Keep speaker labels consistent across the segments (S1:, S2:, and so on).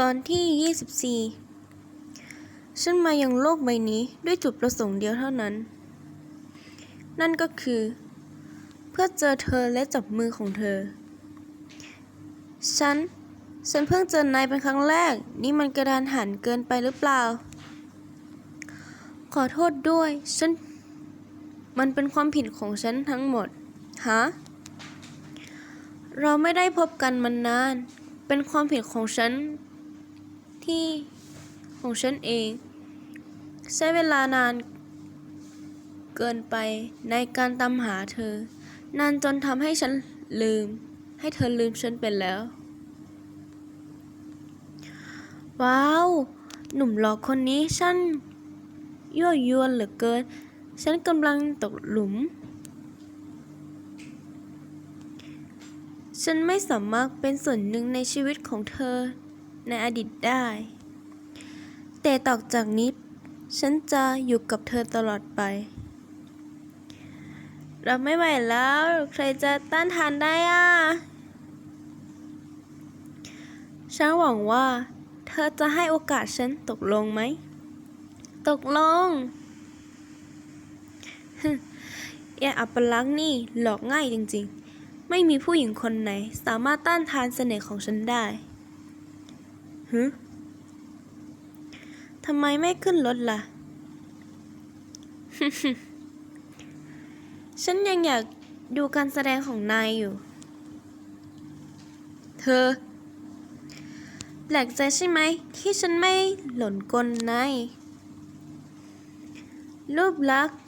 S1: ตอนที่ 24 ฉันมายังโลกใบนี้ด้วยจุดประสงค์เดียวเท่านั้น นั่นก็คือ เพื่อเจอเธอและจับมือของเธอ ฉัน ฉันเพิ่งเจอนายเป็นครั้งแรก นี่มันกระดานหันเกินไปหรือเปล่า ขอโทษด้วย ฉัน มันเป็นความผิดของฉันทั้งหมด ฮะ เราไม่ได้พบกันมานาน เป็นความผิดของฉัน ที่ของฉันเอง ใช้เวลานานเกินไปในการตามหาเธอ นานจนทำให้ฉันลืม ให้เธอลืมฉันไปแล้ว ว้าว หนุ่มหล่อคนนี้ฉันยั่วยวนเหลือเกิน ฉันกำลังตกหลุม ฉันไม่สามารถเป็นส่วนหนึ่งในชีวิตของเธอ ในอดีตได้ แต่ต่อจากนี้ ฉันจะอยู่กับเธอตลอดไป เราไม่ไหวแล้ว ใครจะต้านทานได้อะ ฉันหวังว่า เธอจะให้โอกาสฉันตกลงไหม ตกลงฮึแออัปลักษ์นี่หลอกง่ายจริงๆ ไม่มีผู้หญิงคนไหน สามารถต้านทานเสน่ห์ของฉันได้ ฮึทำไมไม่ขึ้นรถล่ะ ฉันยังอยากดูการแสดงของนายอยู่ เธอ แปลกใจใช่ไหม ที่ฉันไม่หล่นกลนายรูปลักษณ์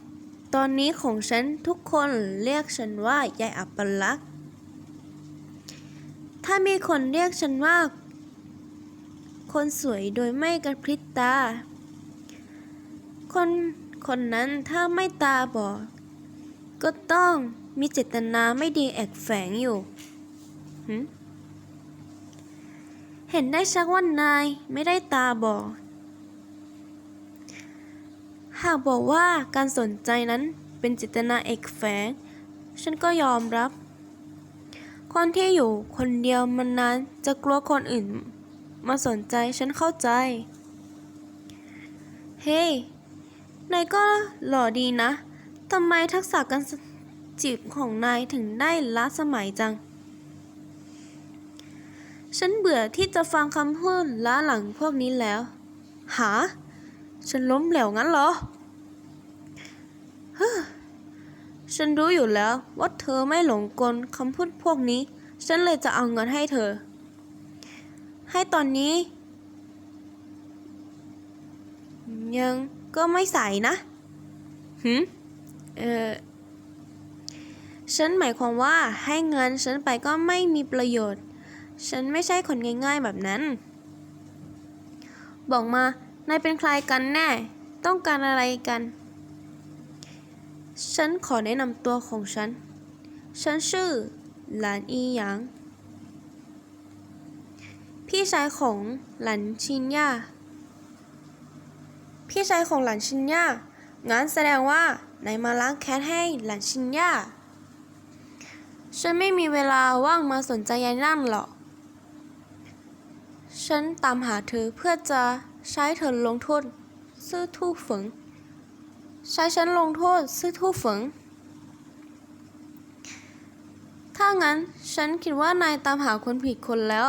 S1: ตอนนี้ของฉันทุกคนเรียกฉันว่ายายอัปลักษณ์ถ้ามีคนเรียกฉันว่า คนสวยโดยไม่กระพริบตา คนคนนั้นถ้าไม่ตาบอดก็ต้องมีเจตนาไม่ดีแอบแฝงอยู่เห็นได้ชักว่านายไม่ได้ตาบอดหากบอกว่าการสนใจนั้นเป็นเจตนาเอกแฝง ฉันก็ยอมรับ คนที่อยู่คนเดียวมันนานจะกลัวคนอื่น มาสนใจฉันเข้าใจ เฮ้นายก็หล่อดีนะ ทำไมทักษะการจีบของนายถึงได้ล้าสมัยจัง ฉันเบื่อที่จะฟังคำพูดล้าหลังพวกนี้แล้ว หา ฉันล้มเหลวงั้นเหรอฮึฉันรู้อยู่แล้วว่าเธอไม่หลงกลคำพูดพวกนี้ ฉันเลยจะเอาเงินให้เธอ ให้ตอนนี้ ยังก็ไม่ใส่นะหืมเออฉันหมายความว่าให้เงินฉันไปก็ไม่มีประโยชน์ ฉันไม่ใช่คนง่ายๆแบบนั้น บอกมา นายเป็นใครกันแน่ ต้องการอะไรกัน ฉันขอแนะนำตัวของฉัน ฉันชื่อหลานอีหยาง พี่ชายของหลานชินย่า พี่ชายของหลานชินย่า งั้นแสดงว่านายมาล้างแค้นให้หลานชินย่า ฉันไม่มีเวลาว่างมาสนใจยายนั่นหรอก ฉันตามหาเธอเพื่อจะใช้เธอลงโทษซื่อทู่ฝงใช้ฉันลงโทษซื่อทู่ฝงถ้างั้นฉันคิดว่านายตามหาคนผิดคนแล้ว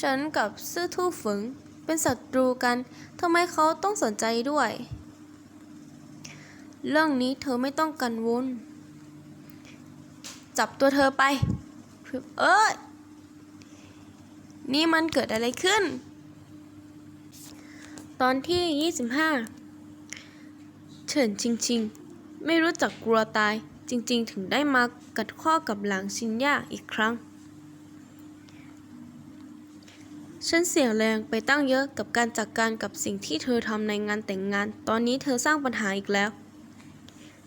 S1: ฉันกับซื่อทู่ฝงเป็นศัตรูกันทำไมเขาต้องสนใจด้วย เรื่องนี้เธอไม่ต้องกังวล จับตัวเธอไป เอ้ย นี่มันเกิดอะไรขึ้น ตอนที่ 25 เฉินจริง ไม่รู้จักกลัวตายจริง ๆ ถึงได้มากัดข้อกับหลังชินย่าอีกครั้ง ฉันเสียแรงไปตั้งเยอะกับการจัดกการกับสิ่งที่เธอทำในงานแต่งงาน ตอนนี้เธอสร้างปัญหาอีกแล้ว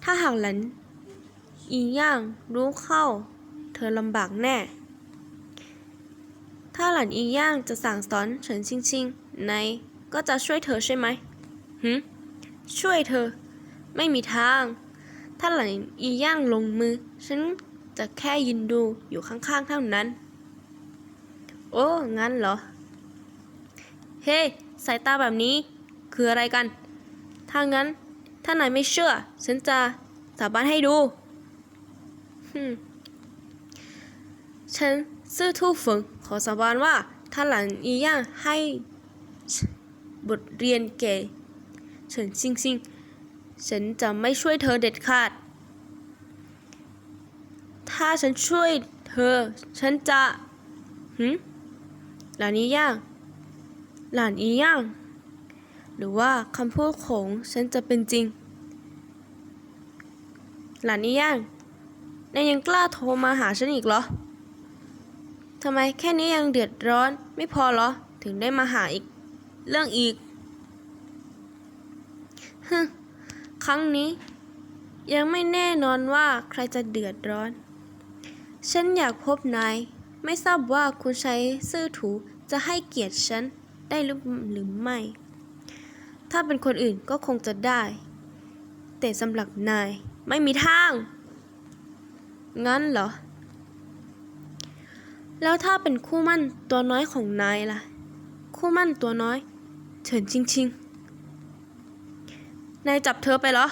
S1: ถ้าหากหลัน อีย่างรู้เข้า เธอลำบากแน่ ถ้าหลันอีย่างจะสั่งสอนเฉินชิงชิงในก็จะช่วยเธอใช่ไหมหืมช่วยเธอ ไม่มีทาง ถ้าหลันอีย่างลงมือ ฉันจะแค่ยืนดูอยู่ข้างๆเท่านั้น โอ้ งั้นเหรอ เฮ้สายตาแบบนี้ คืออะไรกัน ถ้างั้น ถ้านายไม่เชื่อ ฉันจะสาบานให้ดูฮึฉันซื่อทู่ฝงขอสาบานว่าถ้าหลังอีย่างให้บทเรียนแก่ฉินซิงซิงฉันจะไม่ช่วยเธอเด็ดขาด ถ้าฉันช่วยเธอ ฉันจะหืมหลานอีย่าง หลานอีย่าง หรือว่าคำพูดของฉันจะเป็นจริง หลานอีย่างนายยังกล้าโทรมาหาฉันอีกเหรอทำไมแค่นี้ยังเดือดร้อนไม่พอเหรอ ถึงได้มาหาอีก เรื่องอีกฮึครั้งนี้ยังไม่แน่นอนว่าใครจะเดือดร้อน ฉันอยากพบนาย ไม่ทราบว่าคุณใช้ซื่อถูจะให้เกียรติฉัน ได้หรือหรือไม่ ถ้าเป็นคนอื่นก็คงจะได้ แต่สำหรับนายไม่มีทาง งั้นเหรอ แล้วถ้าเป็นคู่มั่นตัวน้อยของนายล่ะ คู่มั่นตัวน้อย เฉินจริงนายจับเธอไปเหรอ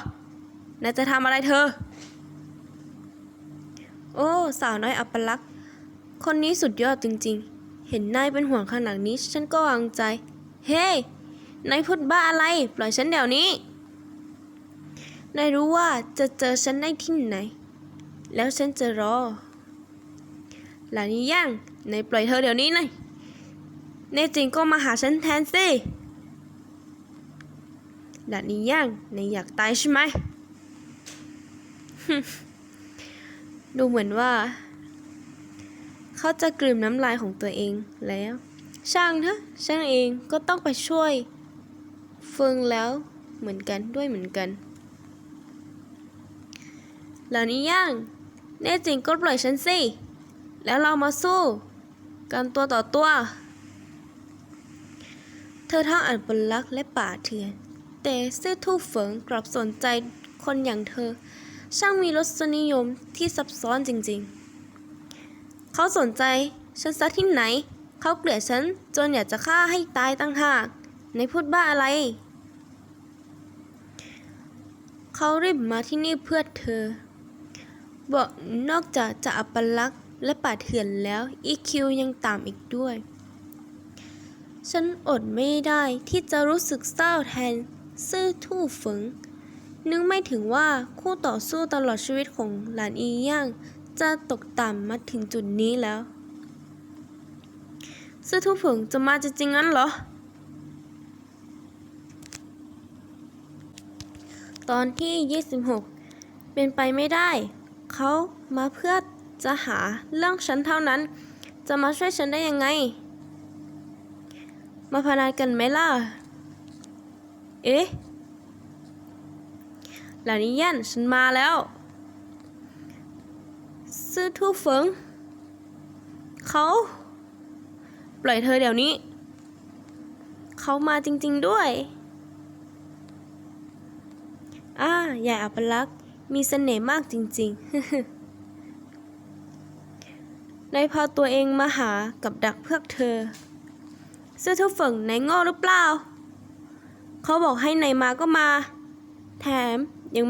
S1: นายจะทำอะไรเธอ โอ้ สาวน้อยอัปลักษณ์คนนี้สุดยอดจริง ๆ เห็นนายเป็นห่วงขนาดนี้ฉันก็วางใจ เฮ้นายพูดบ้าอะไร ปล่อยฉันเดี๋ยวนี้ นายรู้ว่าจะเจอฉันได้ที่ไหน แล้วฉันจะรอ หลานี้ย่าง นายปล่อยเธอเดี๋ยวนี้นายแน่จริงก็มาหาฉันแทนสิหลานนี้ย่าง นายอยากตายใช่ไหม ดูเหมือนว่า เขาจะกลืนน้ำลายของตัวเองแล้ว ช่างเถอะช่างเองก็ต้องไปช่วยเฟิงแล้วเหมือนกันด้วยเหมือนกันหลานนี้ย่างแน่จริงก็ปล่อยฉันสิ แล้วเรามาสู้ กันตัวต่อตัว เธอทั้งอันปนลักและป่าเถื่อน แต่ซื่อทู่เฟิงกลับสนใจคนอย่างเธอ ช่างมีรสนิยมที่ซับซ้อนจริง ๆ เขาสนใจฉันซะที่ไหน เขาเกลียดฉันจนอยากจะฆ่าให้ตายตั้งหากในพูดบ้าอะไร เขารีบมาที่นี่เพื่อเธอ บอกนอกจากจะอัปลักษณ์และป่าเถื่อนแล้ว EQ ยังต่ำอีกด้วย ฉันอดไม่ได้ที่จะรู้สึกเศร้าแทน ซื่อทู่ฝงนึกไม่ถึงว่าคู่ต่อสู้ตลอดชีวิตของหลานอีย่าง จะตกต่ำมาถึงจุดนี้แล้วซื่อทู่ฝงจะมาจริงๆงั้นเหรอ ตอนที่ 26 เป็นไปไม่ได้ เขามาเพื่อจะหาเรื่องฉันเท่านั้น จะมาช่วยฉันได้ยังไง มาพนันกันไหมล่ะ เอ๊ะหลานนี้ยันฉันมาแล้ว ซื้อทู่เฟิงเขาปล่อยเธอเดี๋ยวนี้ เขามาจริง ๆด้วย อ่ายายอัปลักษ์มีเสน่ห์มากจริง ๆ นายพาตัวเองมาหากับดักเพื่อเธอ เสื้อทุกฝั่งนายโง่หรือเปล่า เขาบอกให้นายมาก็มา แถมยัง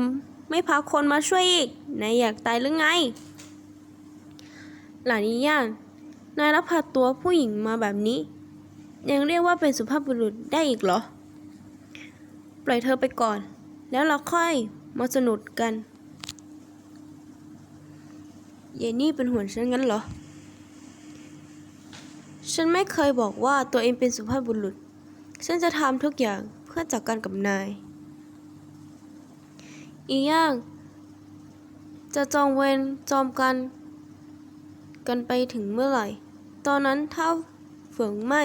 S1: ไม่พาคนมาช่วยอีก นายอยากตายหรือไง หลานี้ย่านนายรับพาตัวผู้หญิงมาแบบนี้ ยังเรียกว่าเป็นสุภาพบุรุษได้อีกเหรอ ปล่อยเธอไปก่อน แล้วเราค่อยมาสนุกกันเยนี่เป็นห่วงฉันงั้นเหรอ ฉันไม่เคยบอกว่าตัวเองเป็นสุภาพบุรุษ ฉันจะทำทุกอย่างเพื่อจัดการกับนาย อีกอย่าง จะจองเวรจอมกัน กันไปถึงเมื่อไหร่ ตอนนั้นถ้าเฝืงไม่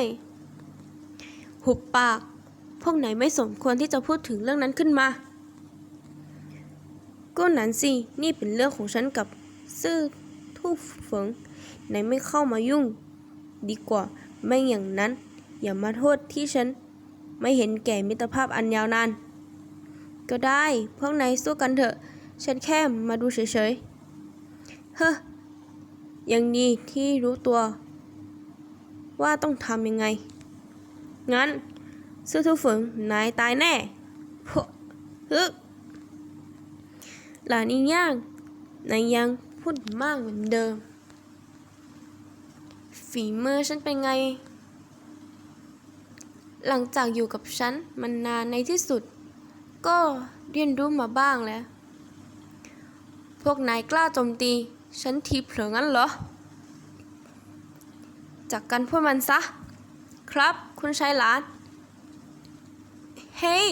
S1: หุบปาก พวกไหนไม่สมควรที่จะพูดถึงเรื่องนั้นขึ้นมา ก็นั้นสิ นี่เป็นเรื่องของฉันกับซื่อทู่เฟิงไหนไม่เข้ามายุ่ง ดีกว่า ไม่อย่างนั้น อย่ามาโทษที่ฉัน ไม่เห็นแก่มิตรภาพอันยาวนาน ก็ได้ พวกนายสู้กันเถอะ ฉันแค่มาดูเฉยๆ เฮ้อ ยังดีที่รู้ตัว ว่าต้องทำยังไง งั้นซื่อทูฝิงนายตายแน่พวฮึหลานอีย่างนายยังพูดมากเหมือนเดิม ฝีมือฉันเป็นไง หลังจากอยู่กับฉันมันนานในที่สุด ก็เรียนรู้มาบ้างแล้ว พวกนายกล้าโจมตี ฉันทีเผลองั้นเหรอจากกันพวกมันซะ ครับ คุณชายหลาน เฮ้ย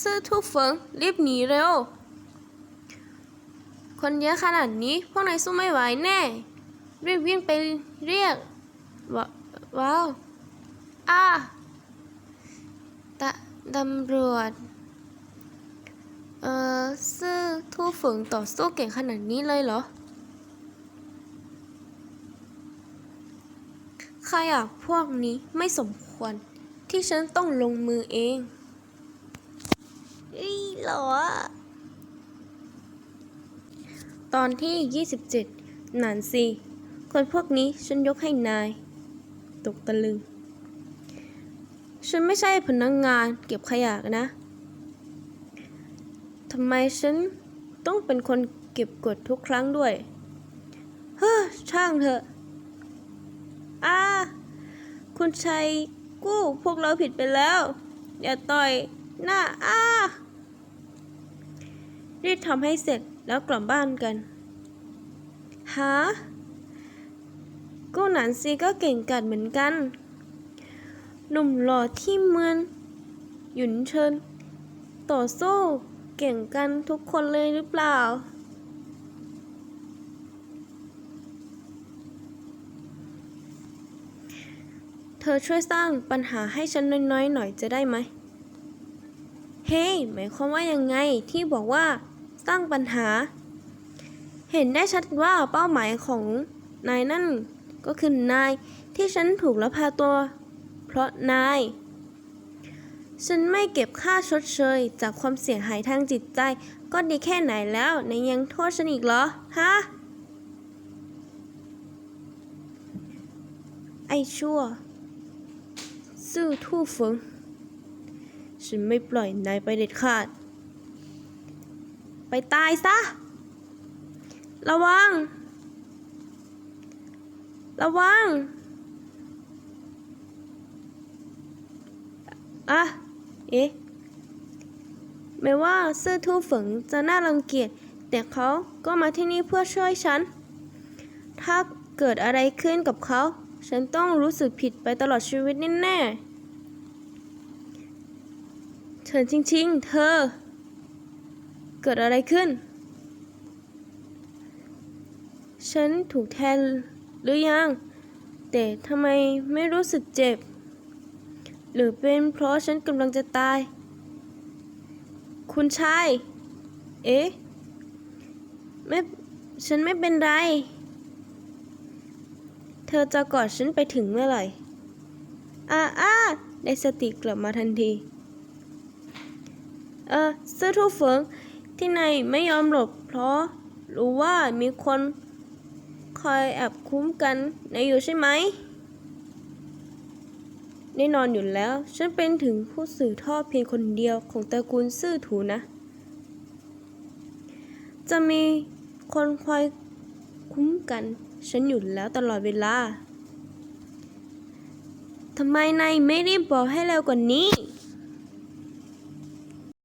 S1: ซื่อทุกเฟิง รีบหนีเร็ว คนเยอะขนาดนี้ พวกนายสู้ไม่ไหวแน่ รีบวิ่งไปเรียกว,ว้าว อ้าตะตำรวจ เอ่อ ซื่อทู่เฝิงต่อสู้เก่งขนาดนี้เลยเหรอ ใครอะพวกนี้ไม่สมควร ที่ฉันต้องลงมือเองอีหรอ ตอนที่ 27 นานซีคนพวกนี้ฉันยกให้นาย ตกตะลึง ฉันไม่ใช่พนักงงานเก็บขยะนะ ทำไมฉันต้องเป็นคนเก็บกดทุกครั้งด้วย เฮ้อ ช่างเถอะอ้า คุณชัยกู้พวกเราผิดไปแล้ว อย่าต่อยหน้าอ้ารีบทำให้เสร็จแล้วกลับบ้านกันฮะกู้หนานซีก็เก่งกัดเหมือนกัน หนุ่มหล่อที่เมืองหยุนเชิญ ต่อสู้เก่งกันทุกคนเลยหรือเปล่า เธอช่วยสร้างปัญหาให้ฉันน้อยๆ หน่อยจะได้ไหม เฮ้ยหมายความว่ายังไงที่บอกว่า สร้างปัญหา เห็นได้ชัดว่าเป้าหมายของนายนั่น ก็คือนายที่ฉันถูกลักพาตัว เพราะนาย ฉันไม่เก็บค่าชดเชย จากความเสียหายทางจิตใจ ก็ดีแค่ไหนแล้วนายยังโทษฉันอีกเหรอ ฮะ ไอชั่ว ซื่อทู่เฟิงฉันไม่ปล่อยนายไปเด็ดขาด ไปตายซะ ระวัง ระวังอะเอ๊ะแม้ว่าซื่อทู่เฝิงจะน่ารังเกียจ แต่เขาก็มาที่นี่เพื่อช่วยฉัน ถ้าเกิดอะไรขึ้นกับเขา ฉันต้องรู้สึกผิดไปตลอดชีวิตแน่ๆเธอจริงๆ เธอ เกิดอะไรขึ้น ฉันถูกแทนหรือยัง แต่ทำไมไม่รู้สึกเจ็บ หรือเป็นเพราะฉันกำลังจะตาย คุณชาย เอ๊ะ ไม่ ฉันไม่เป็นไร เธอจะกอดฉันไปถึงเมื่อไหร่อาอาได้สติกลับมาทันที เออเสื้อทูเฟิงที่นายไม่ยอมหลบเพราะรู้ว่ามีคนคอยแอบคุ้มกันนายอยู่ใช่ไหมแน่นอนอยู่แล้ว ฉันเป็นถึงผู้สื่อทอดเพียงคนเดียวของตระกูลซื่อถูนะ จะมีคนคอยคุ้มกัน ฉันอยู่แล้วตลอดเวลา ทำไมนายไม่รีบบอกให้เร็วกว่านี้